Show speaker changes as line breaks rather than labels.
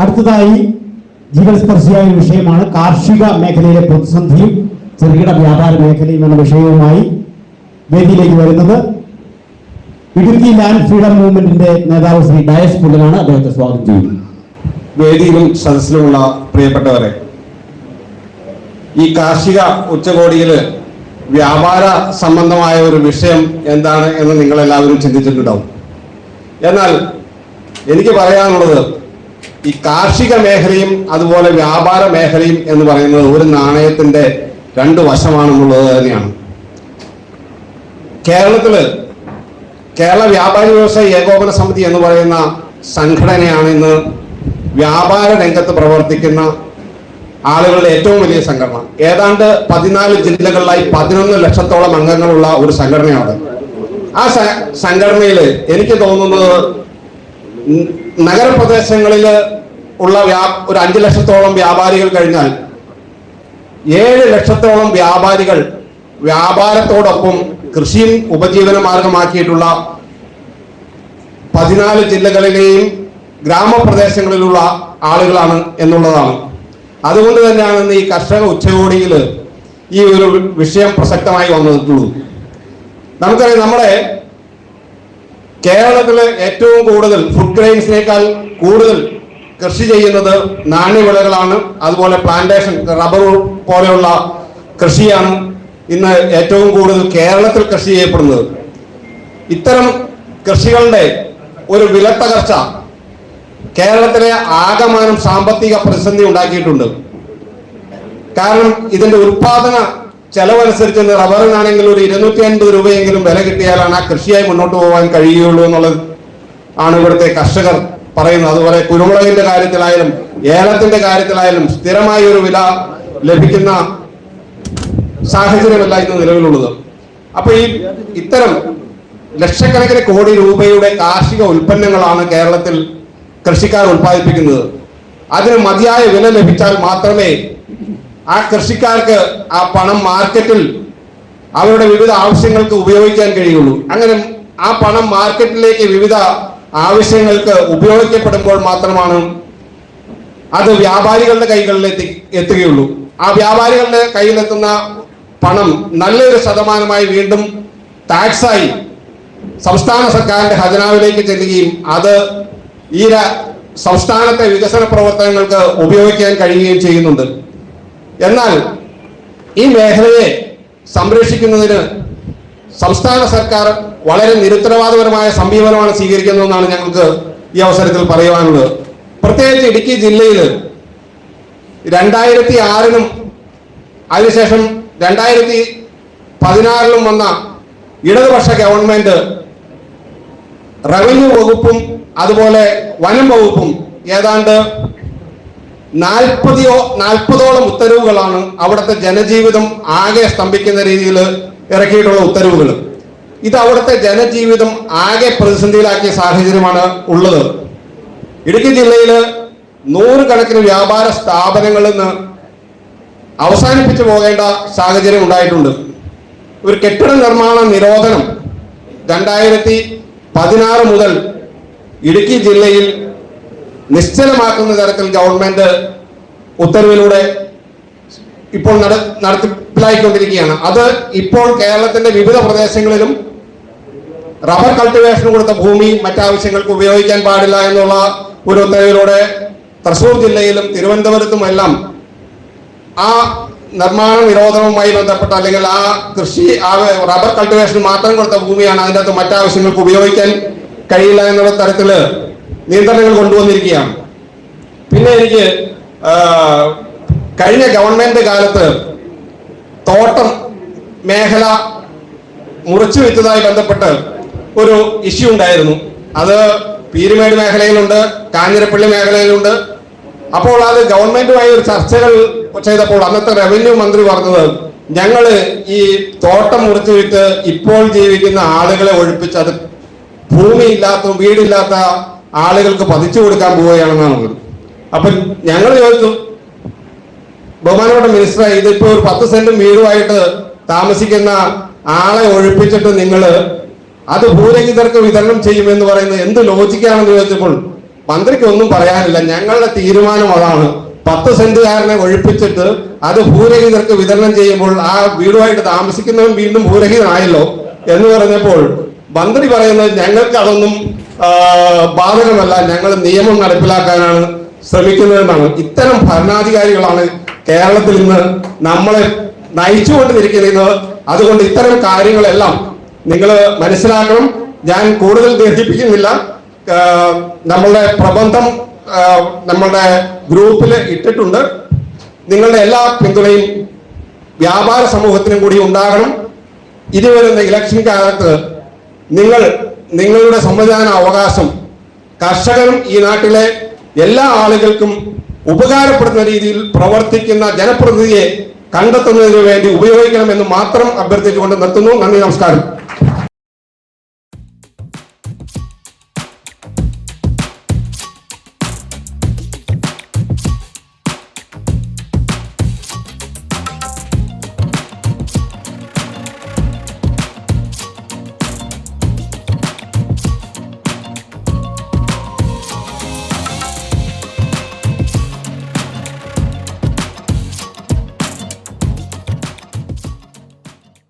അടുത്തതായി ജീവസ്പർശിയായ വിഷയമാണ് കാർഷിക മേഖലയിലെ പ്രതിസന്ധിയും ചെറുകിട വ്യാപാര മേഖലയും എന്ന വിഷയവുമായി വേദിയിലേക്ക് വരുന്നത്. ഇടുക്കി ലാൻഡ് ഫ്രീഡം മൂവ്മെന്റിന്റെ നേതാവ് ശ്രീ ഡയസ് പുല്ലനാണ് അദ്ദേഹത്തെ സ്വാഗതം ചെയ്യുന്നത്.
വേദിയിലും സദസ്സിലുമുള്ള പ്രിയപ്പെട്ടവരെ ഈ കാർഷിക ഉച്ചകോടിയിൽ വ്യാപാര സംബന്ധമായ ഒരു വിഷയം എന്താണ് എന്ന് നിങ്ങൾ എല്ലാവരും ചിന്തിച്ചിട്ടുണ്ടാവും. എന്നാൽ എനിക്ക് പറയാനുള്ളത് ഈ കാർഷിക മേഖലയും അതുപോലെ വ്യാപാര മേഖലയും എന്ന് പറയുന്നത് ഒരു നാണയത്തിന്റെ രണ്ട് വശമാണെന്നുള്ളത് തന്നെയാണ്. കേരളത്തിൽ കേരള വ്യാപാരി വ്യവസായ ഏകോപന സമിതി എന്ന് പറയുന്ന സംഘടനയാണ് ഇന്ന് വ്യാപാര രംഗത്ത് പ്രവർത്തിക്കുന്ന ആളുകളുടെ ഏറ്റവും വലിയ സംഘടന. ഏതാണ്ട് പതിനാല് ജില്ലകളിലായി പതിനൊന്ന് ലക്ഷത്തോളം അംഗങ്ങളുള്ള ഒരു സംഘടനയാണ് ആ സംഘടനയിൽ എനിക്ക് തോന്നുന്നത് നഗരപ്രദേശങ്ങളിൽ ഉള്ള ഒരു അഞ്ചു ലക്ഷത്തോളം വ്യാപാരികൾ കഴിഞ്ഞാൽ ഏഴ് ലക്ഷത്തോളം വ്യാപാരികൾ വ്യാപാരത്തോടൊപ്പം കൃഷിയും ഉപജീവന മാർഗമാക്കിയിട്ടുള്ള പതിനാല് ജില്ലകളിലെയും ഗ്രാമപ്രദേശങ്ങളിലുള്ള ആളുകളാണ് എന്നുള്ളതാണ്. അതുകൊണ്ട് തന്നെയാണ് ഇന്ന് ഈ കർഷക ഉച്ചകോടിയിൽ ഈ ഒരു വിഷയം പ്രസക്തമായി വന്നിട്ടുള്ളത് നമുക്കറിയാം നമ്മുടെ കേരളത്തിൽ ഏറ്റവും കൂടുതൽ ഫുഡ് ഗ്രെയിൻസിനേക്കാൾ കൂടുതൽ കൃഷി ചെയ്യുന്നത് നാണ്യവിളകളാണ്. അതുപോലെ പ്ലാന്റേഷൻ റബ്ബർ പോലെയുള്ള കൃഷിയാണ് ഇന്ന് ഏറ്റവും കൂടുതൽ കേരളത്തിൽ കൃഷി ചെയ്യപ്പെടുന്നത്. ഇത്തരം കൃഷികളുടെ ഒരു വിലത്തകർച്ച കേരളത്തിലെ ആകമാനം സാമ്പത്തിക പ്രതിസന്ധി ഉണ്ടാക്കിയിട്ടുണ്ട്. കാരണം ഇതിന്റെ ഉത്പാദന ചെലവനുസരിച്ച് റബ്ബറിനാണെങ്കിൽ ഒരു ഇരുന്നൂറ്റി അൻപത് രൂപയെങ്കിലും വില കിട്ടിയാലാണ് ആ കൃഷിയായി മുന്നോട്ട് പോകാൻ കഴിയുള്ളൂ എന്നുള്ളത് ആണ് ഇവിടുത്തെ കർഷകർ പറയുന്നത്. അതുപോലെ കുരുമുളകിന്റെ കാര്യത്തിലായാലും ഏലത്തിന്റെ കാര്യത്തിലായാലും സ്ഥിരമായ ഒരു വില ലഭിക്കുന്ന സാഹചര്യമല്ല ഇന്ന് നിലവിലുള്ളത്. അപ്പൊ ഈ ഇത്തരം ലക്ഷക്കണക്കിന് കോടി രൂപയുടെ കാർഷിക ഉൽപ്പന്നങ്ങളാണ് കേരളത്തിൽ കൃഷിക്കാർ ഉൽപ്പാദിപ്പിക്കുന്നത്. അതിന് മതിയായ വില ലഭിച്ചാൽ മാത്രമേ ആ കൃഷിക്കാർക്ക് ആ പണം മാർക്കറ്റിൽ അവരുടെ വിവിധ ആവശ്യങ്ങൾക്ക് ഉപയോഗിക്കാൻ കഴിയുള്ളൂ. അങ്ങനെ ആ പണം മാർക്കറ്റിലേക്ക് വിവിധ ആവശ്യങ്ങൾക്ക് ഉപയോഗിക്കപ്പെടുമ്പോൾ മാത്രമാണ് അത് വ്യാപാരികളുടെ കൈകളിൽ എത്തി എത്തുകയുള്ളൂ. ആ വ്യാപാരികളുടെ കയ്യിലെത്തുന്ന പണം നല്ലൊരു ശതമാനമായി വീണ്ടും ടാക്സായി സംസ്ഥാന സർക്കാരിന്റെ ഖജനാവിലേക്ക് ചെല്ലുകയും അത് ഈ സംസ്ഥാനത്തെ വികസന പ്രവർത്തനങ്ങൾക്ക് ഉപയോഗിക്കാൻ കഴിയുകയും ചെയ്യുന്നുണ്ട്. എന്നാൽ ഈ മേഖലയെ സംരക്ഷിക്കുന്നതിന് സംസ്ഥാന സർക്കാർ വളരെ നിരുത്തരവാദപരമായ സമീപനമാണ് സ്വീകരിക്കുന്നതെന്നാണ് ഞങ്ങൾക്ക് ഈ അവസരത്തിൽ പറയുവാനുള്ളത്. പ്രത്യേകിച്ച് ഇടുക്കി ജില്ലയിൽ രണ്ടായിരത്തി ആറിനും അതിനുശേഷം രണ്ടായിരത്തി പതിനാറിലും വന്ന ഇടതുപക്ഷ ഗവൺമെന്റ് റവന്യൂ വകുപ്പും അതുപോലെ വനം വകുപ്പും ഏതാണ്ട് നാൽപ്പതിയോ നാൽപ്പതോളം ഉത്തരവുകളാണ് അവിടുത്തെ ജനജീവിതം ആകെ സ്തംഭിക്കുന്ന രീതിയിൽ ഇറക്കിയിട്ടുള്ള ഉത്തരവുകൾ. ഇത് അവിടുത്തെ ജനജീവിതം ആകെ പ്രതിസന്ധിയിലാക്കിയ സാഹചര്യമാണ് ഉള്ളത്. ഇടുക്കി ജില്ലയിൽ നൂറുകണക്കിന് വ്യാപാര സ്ഥാപനങ്ങളിൽ നിന്ന് അവസാനിപ്പിച്ചു പോകേണ്ട സാഹചര്യം ഉണ്ടായിട്ടുണ്ട്. ഒരു കെട്ടിട നിർമ്മാണ നിരോധനം രണ്ടായിരത്തി പതിനാറ് മുതൽ ഇടുക്കി ജില്ലയിൽ നിശ്ചലമാക്കുന്ന തരത്തിൽ ഗവൺമെന്റ് ഉത്തരവിലൂടെ ഇപ്പോൾ നട നടപ്പിലായിക്കൊണ്ടിരിക്കുകയാണ് അത് ഇപ്പോൾ കേരളത്തിന്റെ വിവിധ പ്രദേശങ്ങളിലും റബ്ബർ കൾട്ടിവേഷന് കൊടുത്ത ഭൂമി മറ്റാവശ്യങ്ങൾക്ക് ഉപയോഗിക്കാൻ പാടില്ല എന്നുള്ള ഒരു ഉത്തരവിലൂടെ തൃശൂർ ജില്ലയിലും തിരുവനന്തപുരത്തും എല്ലാം ആ നിർമ്മാണ നിരോധനവുമായി ബന്ധപ്പെട്ട അല്ലെങ്കിൽ ആ കൃഷി ആ റബ്ബർ കൾട്ടിവേഷൻ മാത്രം കൊടുത്ത ഭൂമിയാണ് അതിന്റെ അകത്ത് മറ്റാവശ്യങ്ങൾക്ക് ഉപയോഗിക്കാൻ കഴിയില്ല എന്നുള്ള തരത്തിൽ നിയന്ത്രണങ്ങൾ കൊണ്ടുവന്നിരിക്കുകയാണ്. പിന്നെ എനിക്ക് കഴിഞ്ഞ ഗവൺമെന്റ് കാലത്ത് തോട്ടം മേഖല മുറിച്ചു വെച്ചതായി ബന്ധപ്പെട്ട് ഒരു ഇഷ്യൂ ഉണ്ടായിരുന്നു. അത് പീരുമേട് മേഖലയിലുണ്ട് കാഞ്ഞിരപ്പള്ളി മേഖലയിലുണ്ട്. അപ്പോൾ അത് ഗവൺമെന്റുമായി ഒരു ചർച്ചകൾ ചെയ്തപ്പോൾ അന്നത്തെ റവന്യൂ മന്ത്രി പറഞ്ഞത് ഞങ്ങൾ ഈ തോട്ടം മുറിച്ചു വിട്ട് ഇപ്പോൾ ജീവിക്കുന്ന ആളുകളെ ഒഴിപ്പിച്ച് അത് ഭൂമിയില്ലാത്ത വീടില്ലാത്ത ആളുകൾക്ക് പതിച്ചു കൊടുക്കാൻ പോവുകയാണെന്നാണ് ഉള്ളത് അപ്പൊ ഞങ്ങൾ ചോദിച്ചു ബഹുമാനപ്പെട്ട മിനിസ്റ്റർ ഇതിപ്പോ ഒരു പത്ത് സെന്റും വീടുമായിട്ട് താമസിക്കുന്ന ആളെ ഒഴിപ്പിച്ചിട്ട് നിങ്ങൾ അത് ഭൂരഹിതർക്ക് വിതരണം ചെയ്യുമെന്ന് പറയുന്നത് എന്ത് ലോജിക്കാണെന്ന് ചോദിച്ചപ്പോൾ മന്ത്രിക്ക് ഒന്നും പറയാനില്ല. ഞങ്ങളുടെ തീരുമാനം അതാണ്. പത്ത് സെന്റുകാരനെ ഒഴിപ്പിച്ചിട്ട് അത് ഭൂരഹിതർക്ക് വിതരണം ചെയ്യുമ്പോൾ ആ വീടുമായിട്ട് താമസിക്കുന്നവൻ വീണ്ടും ഭൂരഹിതനായല്ലോ എന്ന് പറഞ്ഞപ്പോൾ മന്ത്രി പറയുന്നത് ഞങ്ങൾക്ക് അതൊന്നും ബാധകമല്ല. ഞങ്ങൾ നിയമം നടപ്പിലാക്കാനാണ് ശ്രമിക്കുന്നതെന്നാണ്. ഇത്തരം ഭരണാധികാരികളാണ് കേരളത്തിൽ ഇന്ന് നമ്മളെ നയിച്ചുകൊണ്ടിരിക്കുന്നത് അതുകൊണ്ട് ഇത്തരം കാര്യങ്ങളെല്ലാം നിങ്ങൾ മനസ്സിലാക്കണം. ഞാൻ കൂടുതൽ ദീർഘിപ്പിക്കുന്നില്ല. നമ്മളുടെ പ്രബന്ധം നമ്മളുടെ ഗ്രൂപ്പിൽ ഇട്ടിട്ടുണ്ട്. നിങ്ങളുടെ എല്ലാ പിന്തുണയും വ്യാപാര സമൂഹത്തിനും കൂടി ഉണ്ടാകണം. ഇനി വരുന്ന ഇലക്ഷൻ കാലത്ത് നിങ്ങൾ നിങ്ങളുടെ സമ്മതിദാന അവകാശം കർഷകരും ഈ നാട്ടിലെ എല്ലാ ആളുകൾക്കും ഉപകാരപ്പെടുന്ന രീതിയിൽ പ്രവർത്തിക്കുന്ന ജനപ്രതിനിധിയെ കണ്ടെത്തുന്നതിന് വേണ്ടി ഉപയോഗിക്കണമെന്ന് മാത്രം അഭ്യർത്ഥിച്ചുകൊണ്ട് നിർത്തുന്നു. നന്ദി നമസ്കാരം.